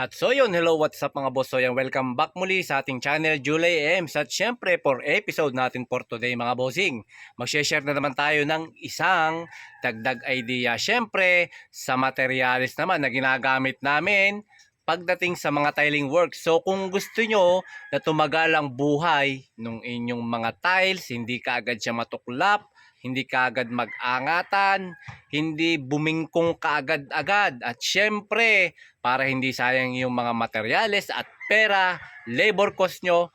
At so yun, hello, what's up mga boss? So yan, welcome back muli sa ating channel, Julie Ems. At syempre, for episode natin for today mga bossing, mag-share na naman tayo ng isang dagdag idea. Syempre, sa materials naman na ginagamit namin pagdating sa mga tiling work. So kung gusto nyo na tumagal ang buhay ng inyong mga tiles, hindi ka agad siya matuklap, hindi ka agad mag-angatan, hindi bumingkong kaagad-agad. At syempre, para hindi sayang yung mga materyales at pera, labor cost nyo,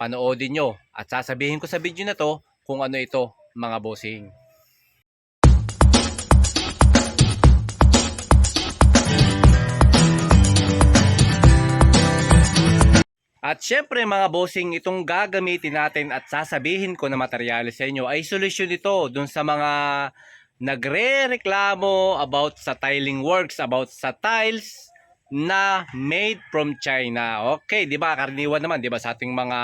panoodin nyo. At sasabihin ko sa video na to kung ano ito, mga bossing. At syempre mga bossing, itong gagamitin natin at sasabihin ko na materyales sa inyo ay solusyon ito dun sa mga nagre-reklamo about sa tiling works, about sa tiles na made from China. Okay, 'di ba? Karaniwan naman, 'di ba, sa ating mga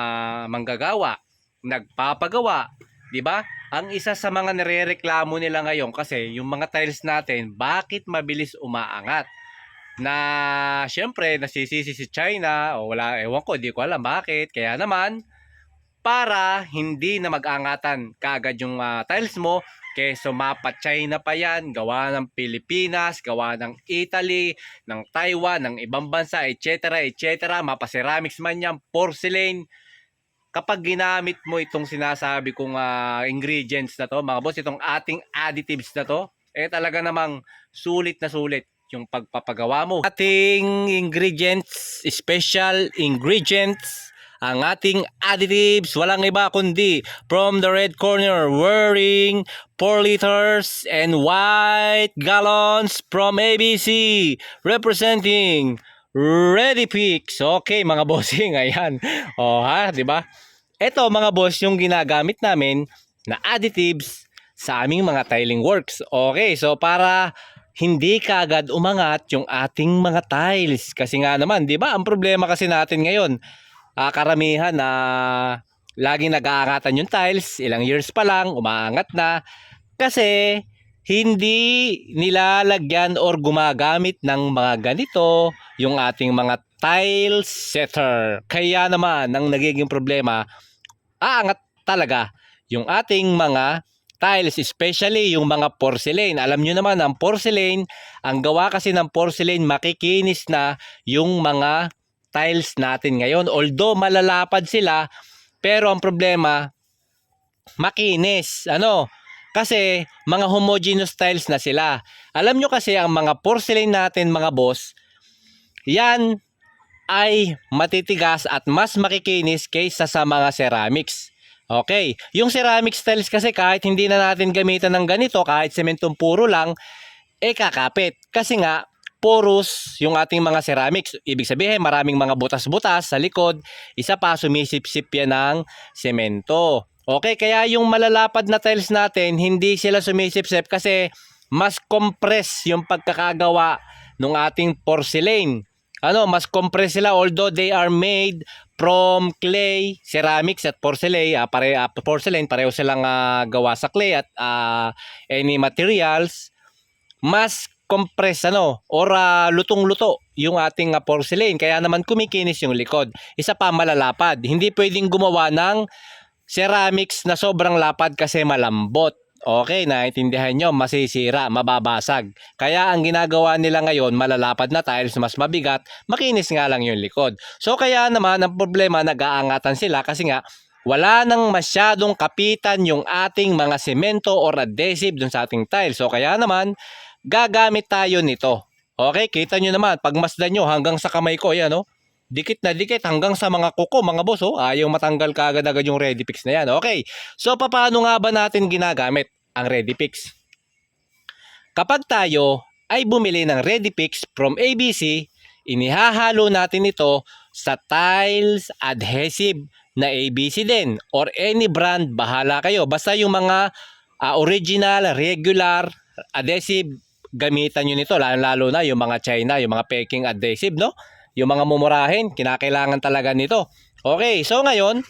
manggagawa, nagpapagawa, 'di ba? Ang isa sa mga nire-reklamo nila ngayon kasi yung mga tiles natin, bakit mabilis umaangat? Na syempre nasisisi si China o wala ewan ko, di ko alam bakit. Kaya naman para hindi na mag-angatan kaagad yung ah, tiles mo keso mapa China pa yan, gawa ng Pilipinas, gawa ng Italy, ng Taiwan, ng ibang bansa, etc. etc. Mapa ceramics man yan, porcelain. Kapag ginamit mo itong sinasabi kong ah, ingredients na to, mga boss, itong ating additives na to, eh talaga namang sulit na sulit yung pagpapagawa mo. Ating ingredients, special ingredients, ang ating additives, walang iba kundi from the red corner wearing 4 liters and white gallons from ABC representing Ready Pix. Okay mga bossing, ayan. O ha, di ba? Ito mga boss yung ginagamit namin na additives sa aming mga tiling works. Okay, so para hindi kaagad umangat yung ating mga tiles. Kasi nga naman, di ba? Ang problema kasi natin ngayon, ah, karamihan na laging nag-aangatan yung tiles, ilang years pa lang, umaangat na. Kasi hindi nilalagyan or gumagamit ng mga ganito yung ating mga tile setter. Kaya naman, ang nagiging problema, aangat talaga yung ating mga tiles, especially yung mga porcelain. Alam nyo naman, ang porcelain, ang gawa kasi ng porcelain, makikinis na yung mga tiles natin ngayon. Although malalapad sila, pero ang problema, makinis. Ano? Kasi mga homogeneous tiles na sila. Alam nyo kasi ang mga porcelain natin mga boss, yan ay matitigas at mas makikinis kaysa sa mga ceramics. Okay, yung ceramic tiles kasi kahit hindi na natin gamitan ng ganito, kahit sementong puro lang, eh kakapit. Kasi nga, porous yung ating mga ceramics. Ibig sabihin, maraming mga butas-butas sa likod. Isa pa, sumisip-sip yan ng semento. Okay, kaya yung malalapad na tiles natin, hindi sila sumisip-sip kasi mas compress yung pagkakagawa ng ating porcelain. Ano, mas compress sila although they are made from clay, ceramics at porcelain, ah, pare, ah, porcelain pareho silang ah, gawa sa clay at ah, any materials, mas compress ano or ah, lutong-luto yung ating ah, porcelain kaya naman kumikinis yung likod. Isa pa malalapad. Hindi pwedeng gumawa ng ceramics na sobrang lapad kasi malambot. Okay, naintindihan nyo, masisira, mababasag. Kaya ang ginagawa nila ngayon, malalapad na tiles, mas mabigat, makinis nga lang yung likod. So kaya naman, ang problema, nag-aangatan sila kasi nga, wala nang masyadong kapitan yung ating mga semento or adhesive dun sa ating tiles. So kaya naman, gagamit tayo nito. Okay, kita nyo naman, pagmasdan nyo hanggang sa kamay ko, yan oh. Dikit na dikit hanggang sa mga kuko, mga boss, oh. Ayaw matanggal ka agad-agad yung ready fix na yan. Okay, so paano nga ba natin ginagamit ang ready fix? Kapag tayo ay bumili ng ready fix from ABC, inihahalo natin ito sa tiles adhesive na ABC din or any brand bahala kayo basta yung mga ah, original regular adhesive gamitan nyo nito lalo, lalo na yung mga China yung mga peking adhesive no yung mga mumurahin kinakailangan talaga nito okay so ngayon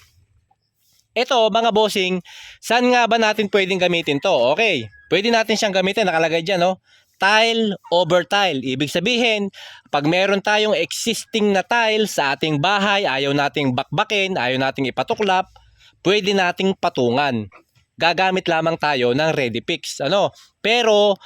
ito mga bossing saan nga ba natin pwedeng gamitin to okay pwede natin siyang gamitin nakalagay dyan no tile over tile. Ibig sabihin, pag meron tayong existing na tile sa ating bahay, ayaw nating bakbakin, ayaw nating ipatuklap, pwede nating patungan. Gagamit lamang tayo ng ready fix. Ano? Pero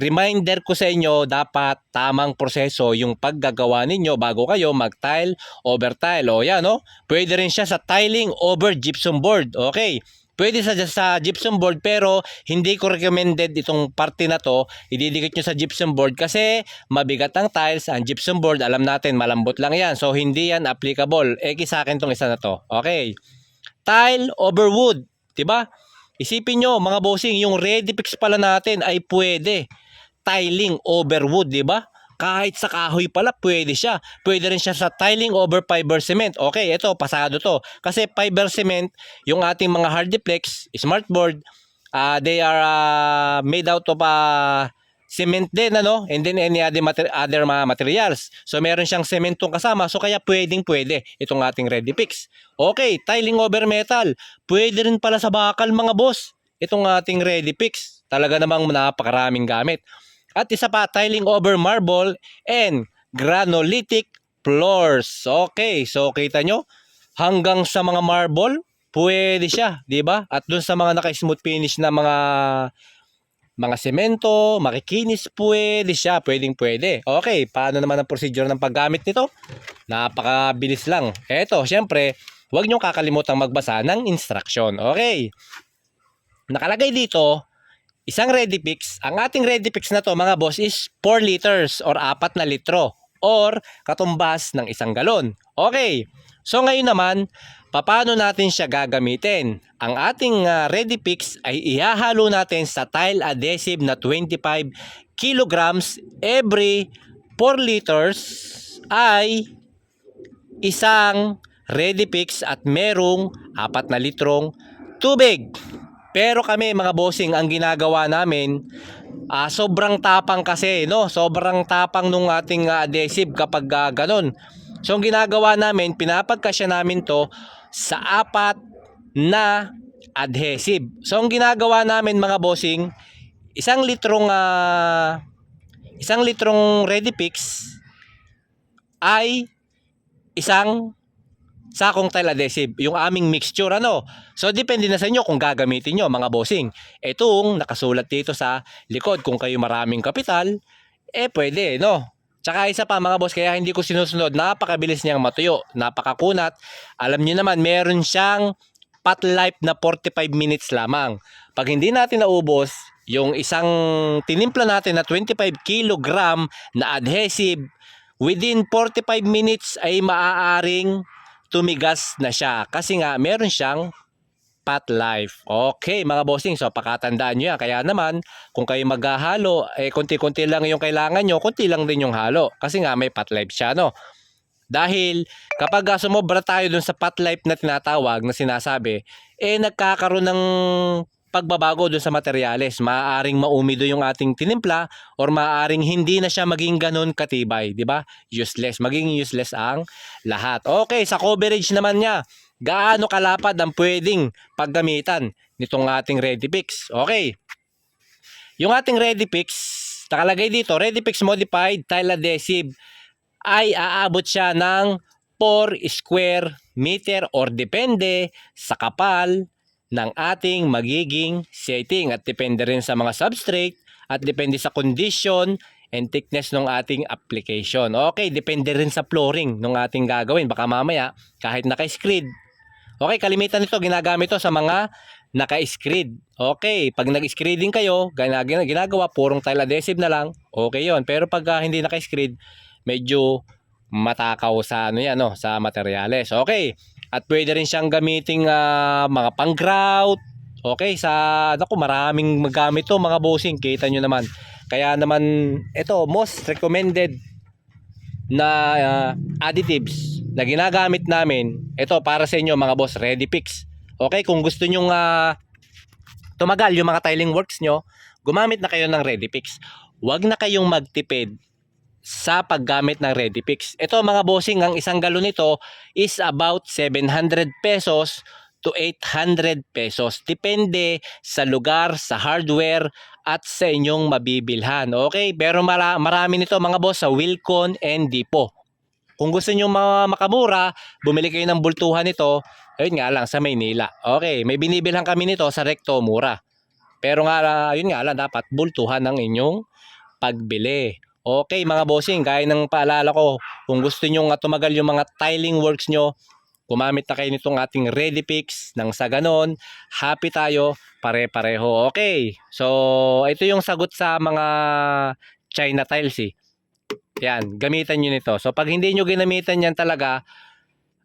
reminder ko sa inyo, dapat tamang proseso yung paggagawa ninyo bago kayo mag-tile over tile. O yan, no? Pwede rin siya sa tiling over gypsum board. Okay. Pwede sa, sa gypsum board pero hindi ko recommended itong parte na to. Ididikit nyo sa gypsum board kasi mabigat ang tiles. Ang gypsum board, alam natin, malambot lang yan. So, hindi yan applicable. Eki sa akin tong isa na to. Okay. Tile over wood. 'di ba? Isipin nyo, mga bossing, yung ready fix pala natin ay pwede. Tiling over wood, 'di ba? Kahit sa kahoy pala, pwede siya. Pwede rin siya sa tiling over fiber cement. Okay, ito, pasado to. Kasi fiber cement, yung ating mga hardiplex, smartboard, uh, they are uh, made out of uh, cement din, ano? And then any other, mater- other mga materials. So, meron siyang sementong kasama. So, kaya pwedeng pwede itong ating ready fix. Okay, tiling over metal. Pwede rin pala sa bakal, mga boss. Itong ating ready fix. Talaga namang napakaraming gamit. At isa pa, tiling over marble and granolitic floors. Okay, so kita nyo, hanggang sa mga marble, pwede siya, di ba? At dun sa mga naka-smooth finish na mga mga semento, makikinis, pwede siya, pwedeng pwede. Okay, paano naman ang procedure ng paggamit nito? Napakabilis lang. Eto, syempre, huwag niyong kakalimutang magbasa ng instruction. Okay. Nakalagay dito, isang ready fix. Ang ating ready fix na to mga boss is 4 liters or 4 na litro or katumbas ng isang galon. Okay. So ngayon naman, paano natin siya gagamitin? Ang ating ah, ready fix ay ihahalo natin sa tile adhesive na 25 kilograms every 4 liters ay isang ready fix at merong 4 na litrong tubig. Pero kami mga bossing, ang ginagawa namin, ah, sobrang tapang kasi, no? Sobrang tapang nung ating ah, adhesive kapag ah, ganun. So, ang ginagawa namin, pinapagkasya namin to sa apat na adhesive. So, ang ginagawa namin mga bossing, isang litrong ah, isang litrong ready fix ay isang sakong tile adhesive, yung aming mixture ano. So depende na sa inyo kung gagamitin nyo mga bossing. Itong nakasulat dito sa likod kung kayo maraming kapital, eh pwede no. Tsaka isa pa mga boss, kaya hindi ko sinusunod, napakabilis niyang matuyo, napakakunat. Alam niyo naman, meron siyang pot life na 45 minutes lamang. Pag hindi natin naubos, yung isang tinimpla natin na 25 kilogram na adhesive, within 45 minutes ay maaaring tumigas na siya kasi nga meron siyang pot life. Okay, mga bossing, so pakatandaan nyo yan. Kaya naman, kung kayo maghahalo, eh konti-konti lang yung kailangan nyo, konti lang din yung halo. Kasi nga may pot life siya, no? Dahil kapag sumobra tayo dun sa pot life na tinatawag, na sinasabi, eh nagkakaroon ng pagbabago dun sa materyales. Maaaring maumido yung ating tinimpla or maaaring hindi na siya maging ganun katibay, di ba? Useless, maging useless ang lahat. Okay, sa coverage naman niya, gaano kalapad ang pwedeng paggamitan nitong ating Ready Fix? Okay. Yung ating Ready Fix, nakalagay dito, Ready Fix Modified Tile Adhesive ay aabot siya ng 4 square meter or depende sa kapal ng ating magiging setting at depende rin sa mga substrate at depende sa condition and thickness ng ating application. Okay, depende rin sa flooring ng ating gagawin. Baka mamaya, kahit naka-screed. Okay, kalimitan nito, ginagamit to sa mga naka-screed. Okay, pag nag-screeding kayo, gina- gina- ginagawa, purong tile adhesive na lang, okay yon Pero pag ah, hindi naka-screed, medyo matakaw sa ano yan, no, sa materyales. Okay, at pwede rin siyang gamiting ah, mga pang-grout. Okay, sa naku maraming magamit to mga bossing, kita nyo naman. Kaya naman ito most recommended na ah, additives na ginagamit namin. Ito para sa inyo mga boss, Ready Fix. Okay, kung gusto nyo tumagal yung mga tiling works nyo, gumamit na kayo ng Ready Fix. Huwag na kayong magtipid sa paggamit ng Ready Fix. Ito mga bossing, ang isang galon nito is about 700 pesos to 800 pesos. Depende sa lugar, sa hardware, at sa inyong mabibilhan. Okay? Pero mara- marami nito mga boss sa Wilcon and Depot. Kung gusto nyo ma- makamura, bumili kayo ng bultuhan nito, ayun nga lang, sa Maynila. Okay, may binibilhan kami nito sa Recto, mura. Pero nga, yun nga lang, dapat bultuhan ng inyong pagbili. Okay, mga bossing, gaya ng paalala ko, kung gusto nyo nga tumagal yung mga tiling works nyo, gumamit na kayo nitong ating Ready Fix nang sa ganon, happy tayo, pare-pareho. Okay, so ito yung sagot sa mga China tiles eh. Yan, gamitan nyo nito. So pag hindi nyo ginamitan yan talaga,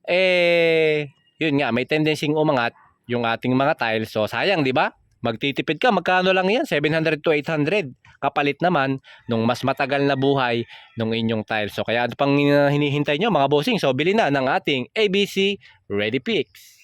eh, yun nga, may tendency umangat yung ating mga tiles. So sayang, di ba? Magtitipid ka, magkano lang yan? 700 to 800. Kapalit naman nung mas matagal na buhay nung inyong tiles. So kaya ano pang hinihintay nyo mga bossing? So bili na ng ating ABC Ready Fix.